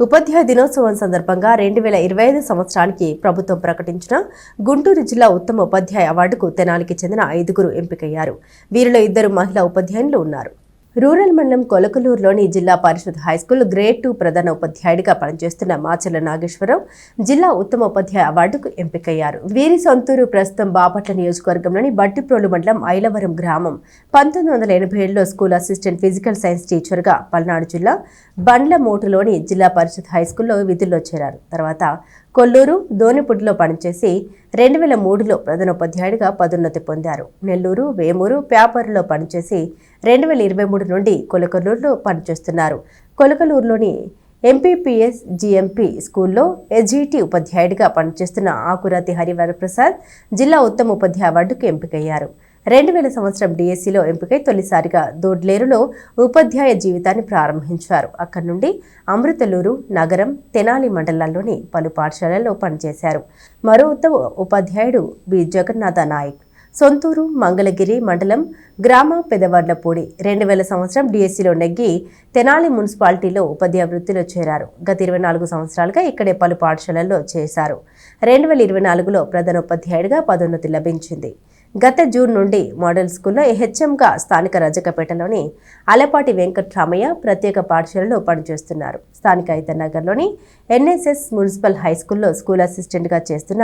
ఉపాధ్యాయ దినోత్సవం సందర్భంగా రెండు వేల ఇరవై ఐదు సంవత్సరానికి ప్రభుత్వం ప్రకటించిన గుంటూరు జిల్లా ఉత్తమ ఉపాధ్యాయ అవార్డుకు తెనాలికి చెందిన ఐదుగురు ఎంపికయ్యారు. వీరిలో ఇద్దరు మహిళా ఉపాధ్యాయులు ఉన్నారు. రూరల్ మండలం కొలకలూరులోని జిల్లా పరిషత్ హైస్కూల్ గ్రేడ్ టూ ప్రధాన ఉపాధ్యాయుడిగా పనిచేస్తున్న మాచల నాగేశ్వరరావు జిల్లా ఉత్తమ ఉపాధ్యాయ అవార్డుకు ఎంపికయ్యారు. వీరి సొంతూరు ప్రస్తుతం బాపట్ల నియోజకవర్గంలోని బట్టిప్రోలు మండలం ఐలవరం గ్రామం పంతొమ్మిది వందల ఎనభై ఏడులో స్కూల్ అసిస్టెంట్ ఫిజికల్ సైన్స్ టీచర్గా పల్నాడు జిల్లా బండ్లమోటులోని జిల్లా పరిషత్ హైస్కూల్లో విధుల్లో చేరారు. తర్వాత కొల్లూరు దోనిపుడిలో పనిచేసి రెండు వేల మూడులో ప్రధానోపాధ్యాయుడిగా పదోన్నతి పొందారు. నెల్లూరు వేమూరు పేపర్లో పనిచేసి రెండు వేల ఇరవై మూడు నుండి కొలకలూరులో పనిచేస్తున్నారు. కొలకలూరులోని ఎంపీపీఎస్ జీఎంపీ స్కూల్లో ఎస్జీటీ ఉపాధ్యాయుడిగా పనిచేస్తున్న ఆకురాతి హరివరప్రసాద్ జిల్లా ఉత్తమ ఉపాధ్యాయ అవార్డుకు ఎంపికయ్యారు. రెండు వేల సంవత్సరం డిఎస్సిలో ఎంపికై తొలిసారిగా దోడ్లేరులో ఉపాధ్యాయ జీవితాన్ని ప్రారంభించారు. అక్కడి నుండి అమృతలూరు నగరం తెనాలి మండలాల్లోని పలు పాఠశాలల్లో పనిచేశారు. మరో ఉత్తమ ఉపాధ్యాయుడు బి. జగన్నాథ నాయక్. సొంతూరు మంగళగిరి మండలం గ్రామ పెదవాడ్లపూడి రెండు వేల సంవత్సరం డిఎస్సిలో నెగ్గి తెనాలి మున్సిపాలిటీలో ఉపాధ్యాయ వృత్తిలో చేరారు. గత ఇరవై నాలుగు సంవత్సరాలుగా ఇక్కడే పలు పాఠశాలల్లో చేశారు. రెండు వేల ఇరవై నాలుగులో ప్రధానోపాధ్యాయుడిగా పదోన్నతి లభించింది. గత జూన్ నుండి మోడల్ స్కూల్లో హెచ్ఎంగా స్థానిక రజకపేటలోని అలపాటి వెంకట్రామయ్య ప్రత్యేక పాఠశాలలో పనిచేస్తున్నారు. స్థానిక నగర్లోని ఎన్ఎస్ఎస్ మున్సిపల్ హై స్కూల్లో స్కూల్ అసిస్టెంట్గా చేస్తున్న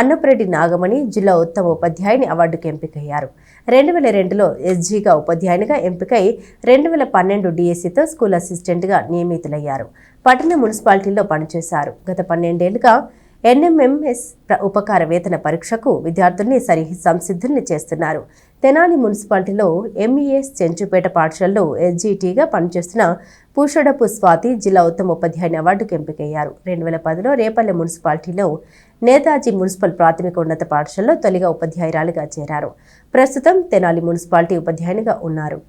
అన్నపరెడ్డి నాగమణి జిల్లా ఉత్తమ ఉపాధ్యాయుని అవార్డుకు ఎంపికయ్యారు. రెండు వేల రెండులో ఎస్జీగా ఉపాధ్యాయునిగా ఎంపికై రెండు వేల పన్నెండు డిఎస్సితో స్కూల్ అసిస్టెంట్గా నియమితులయ్యారు. పట్టణ మున్సిపాలిటీలో పనిచేశారు. గత పన్నెండేళ్ళుగా ఎన్ఎంఎంఎస్ ఉపకార వేతన పరీక్షకు విద్యార్థుల్ని సరి సంసిద్ధుల్ని చేస్తున్నారు. తెనాలి మున్సిపాలిటీలో ఎంఈఎస్ చెంచుపేట పాఠశాలలో ఎస్జీటీగా పనిచేస్తున్న పూషడపు స్వాతి జిల్లా ఉత్తమ ఉపాధ్యాయుని అవార్డుకు ఎంపికయ్యారు. రెండు వేల పదిలో రేపల్లె మున్సిపాలిటీలో నేతాజీ మున్సిపల్ ప్రాథమిక ఉన్నత పాఠశాలలో తొలిగా ఉపాధ్యాయురాలుగా చేరారు. ప్రస్తుతం తెనాలి మున్సిపాలిటీ ఉపాధ్యాయునిగా ఉన్నారు.